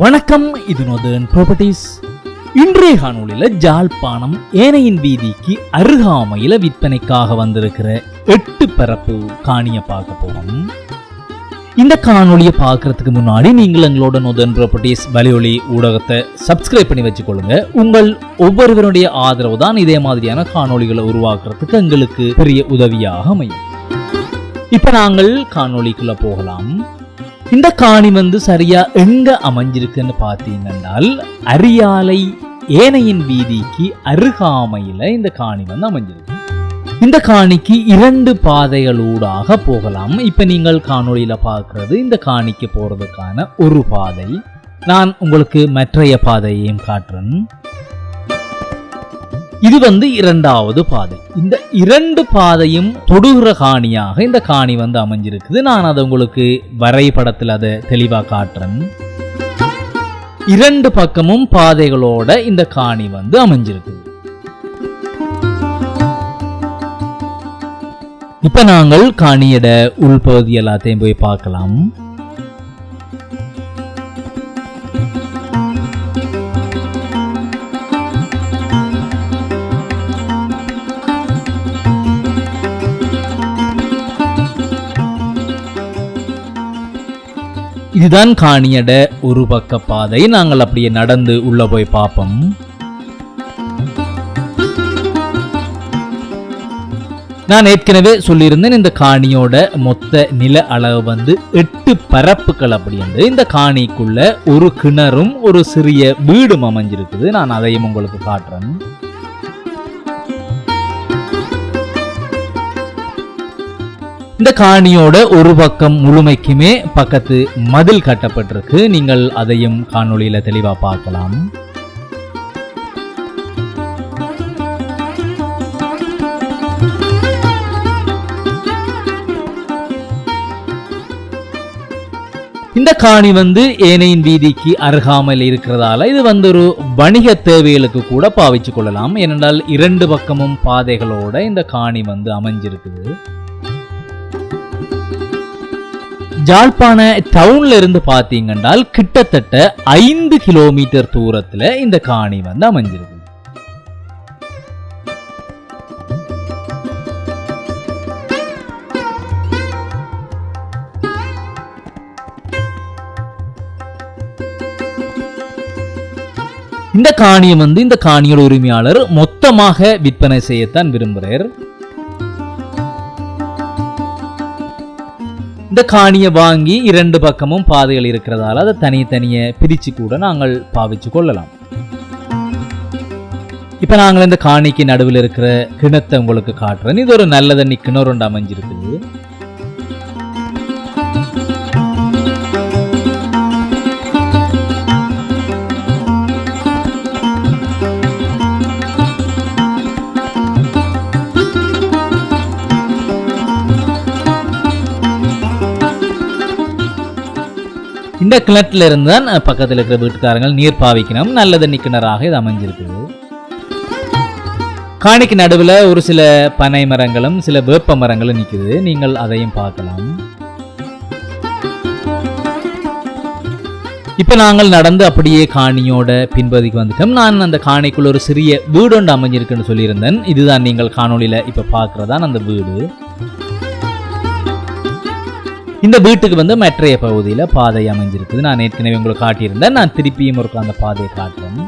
வணக்கம் இது northern properties இன்றைய காணொலியில ஜாழ்ப்பாணம் ஏனையின் வீதிக்கு அருகாமையில் விற்பனைக்காக வந்திருக்கிற எட்டு பரப்பு காணியை பார்க்க போறோம். இந்த காணொலியை பார்க்கறதுக்கு முன்னாடி நீங்கள் எங்களோட நொதர்ன் ப்ராப்பர்ட்டிஸ் வலியொலி ஊடகத்தை சப்ஸ்கிரைப் பண்ணி வச்சுக்கொள்ளுங்க. உங்கள் ஒவ்வொருவருடைய ஆதரவு தான் இதே மாதிரியான காணொலிகளை உருவாக்குறதுக்கு எங்களுக்கு பெரிய உதவியாக அமையும். இப்ப நாங்கள் காணொளிக்குள்ள போகலாம். இந்த காணி வந்து சரியா எங்க அமைஞ்சிருக்குன்னு பார்த்தீங்கன்னால் அரியாலை ஏனையின் வீதிக்கு அருகாமையில இந்த காணி வந்து அமைஞ்சிருக்கு. இந்த காணிக்கு இரண்டு பாதைகளூடாக போகலாம். இப்ப நீங்கள் காணொளியில பார்க்கிறது இந்த காணிக்கு போறதுக்கான ஒரு பாதை. நான் உங்களுக்கு மற்றைய பாதையையும் காட்டுறேன். இது வந்து இரண்டாவது பாதை. இந்த இரண்டு பாதையும் தொடுகிற காணியாக இந்த காணி வந்து அமைஞ்சிருக்குது. நான் அதை உங்களுக்கு வரைபடத்தில் அதை தெளிவாக காட்டுறேன். இரண்டு பக்கமும் பாதைகளோட இந்த காணி வந்து அமைஞ்சிருக்குது. இப்ப நாங்கள் காணியோட உள்பகுதி எல்லாத்தையும் போய் பார்க்கலாம். இதுதான் காணியட ஒரு பக்க பாதை. நாங்கள் அப்படியே நடந்து உள்ள போய் பார்ப்போம். நான் ஏற்கனவே சொல்லியிருந்தேன் இந்த காணியோட மொத்த நில அளவு வந்து எட்டு பரப்புகள் அப்படி வந்து இந்த காணிக்குள்ள ஒரு கிணறும் ஒரு சிறிய வீடும் அமைஞ்சிருக்குது. நான் அதையும் உங்களுக்கு காட்டுறேன். இந்த காணியோட ஒரு பக்கம் முழுமைக்குமே பக்கத்து மதில் கட்டப்பட்டிருக்கு. நீங்கள் அதையும் காணொளியில தெளிவா பார்க்கலாம். இந்த காணி வந்து ஏனையின் வீதிக்கு அருகாமல் இருக்கிறதால இது வந்து ஒரு வணிக தேவைகளுக்கு கூட பாவிச்சு கொள்ளலாம். ஏனென்றால் இரண்டு பக்கமும் பாதைகளோட இந்த காணி வந்து அமைஞ்சிருக்குது. ஜாழ்ப்பாண டவுன்ல இருந்து பாத்தீங்கன்னால் கிட்டத்தட்ட ஐந்து கிலோமீட்டர் தூரத்துல இந்த காணி வந்து அமைஞ்சிருக்கு இந்த காணியை வந்து இந்த காணியோட உரிமையாளர் மொத்தமாக விற்பனை செய்யத்தான் விரும்புகிறார் இந்த காணியை வாங்கி இரண்டு பக்கமும் பாதைகள் இருக்கிறதால அதை தனித்தனியே பிரிச்சு கூட நாங்கள் பாவிச்சு கொள்ளலாம். இப்ப நாங்கள் இந்த காணிக்கு நடுவில் இருக்கிற கிணத்தை உங்களுக்கு காட்டுறேன். இது ஒரு நல்ல தண்ணி கிணறு ரெண்டு அமைஞ்சிருக்குது. இந்த கிணற்றில் இருந்து தான் பக்கத்தில் இருக்கிற வீட்டுக்காரங்க நீர் பாவிக்கணும். நல்ல தண்ணி கிணறாக இது அமைஞ்சிருக்குது. காணிக்கு நடுவில் ஒரு சில பனை மரங்களும் சில வேப்ப மரங்களும் நிற்குது நீங்கள் அதையும் பார்க்கலாம். இப்போ நாங்கள் நடந்து அப்படியே காணியோட பின்பதிக்கு வந்துட்டோம். நான் அந்த காணிக்குள்ள ஒரு சிறிய வீடு ஒன்று அமைஞ்சிருக்குன்னு சொல்லியிருந்தேன். இதுதான் நீங்கள் காணொலியில் இப்போ பார்க்குறதான் அந்த வீடு. இந்த வீட்டுக்கு வந்து மற்றைய பகுதியில் பாதை அமைஞ்சிருக்குது. நான் ஏற்கனவே உங்களுக்கு காட்டியிருந்தேன். நான் திருப்பியும் ஒரு அந்த பாதையை காட்டுறேன்.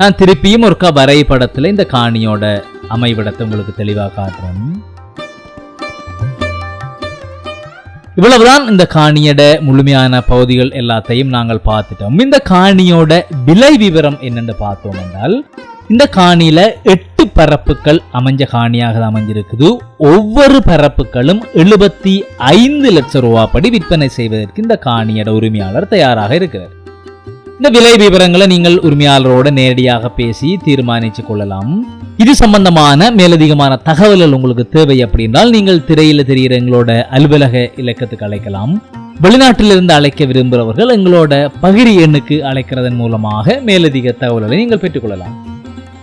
நான் திருப்பியும் ஒருக்கா வரைபடத்தில் இந்த காணியோட அமைவிடத்தை உங்களுக்கு தெளிவாக காட்டுறேன். இவ்வளவுதான் இந்த காணியோட முழுமையான பகுதிகள் எல்லாத்தையும் நாங்கள் பார்த்துட்டோம். இந்த காணியோட விலை விவரம் என்னென்னு பார்த்தோம் என்றால் இந்த காணியில எட்டு பரப்புகள் அமைஞ்ச காணியாக அமைஞ்சிருக்குது. ஒவ்வொரு பரப்புகளும் எழுபத்தி ஐந்து லட்சம் ரூபாய் படி விற்பனை செய்வதற்கு இந்த காணியோட உரிமையாளர் தயாராக இருக்கிறார். இந்த விலை விவரங்களை நீங்கள் உரிமையாளரோட நேரடியாக பேசி தீர்மானிச்சு கொள்ளலாம். இது சம்பந்தமான மேலதிகமான தகவல்கள் உங்களுக்கு தேவை அப்படின்றால் நீங்கள் திரையில தெரிகிற எங்களோட அலுவலக இலக்கத்துக்கு அழைக்கலாம். வெளிநாட்டிலிருந்து அழைக்க விரும்புகிறவர்கள் எங்களோட பகிரி எண்ணுக்கு அழைக்கிறதன் மூலமாக மேலதிக தகவல்களை நீங்கள் பெற்றுக்கொள்ளலாம்